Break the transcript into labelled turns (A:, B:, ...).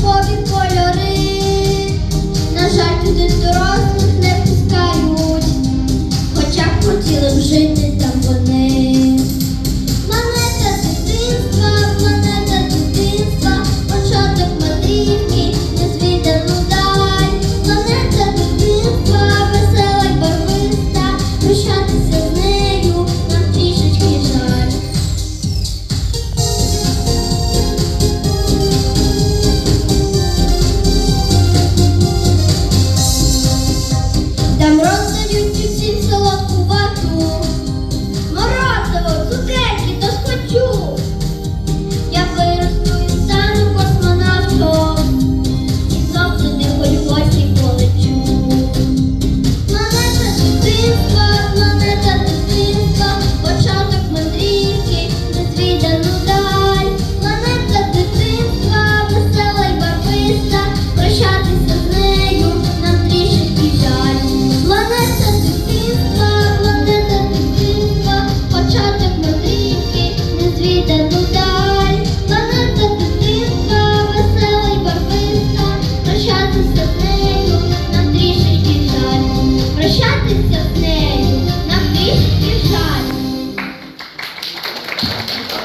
A: квіткові кольори, на жаль, туди дорослих не пускають, хоча б хотіли б жити там вони. Планета дитинства, планета дитинства, початок мадрівки, незвідану даль, планета дитинства, весела й барвиста, Thank you.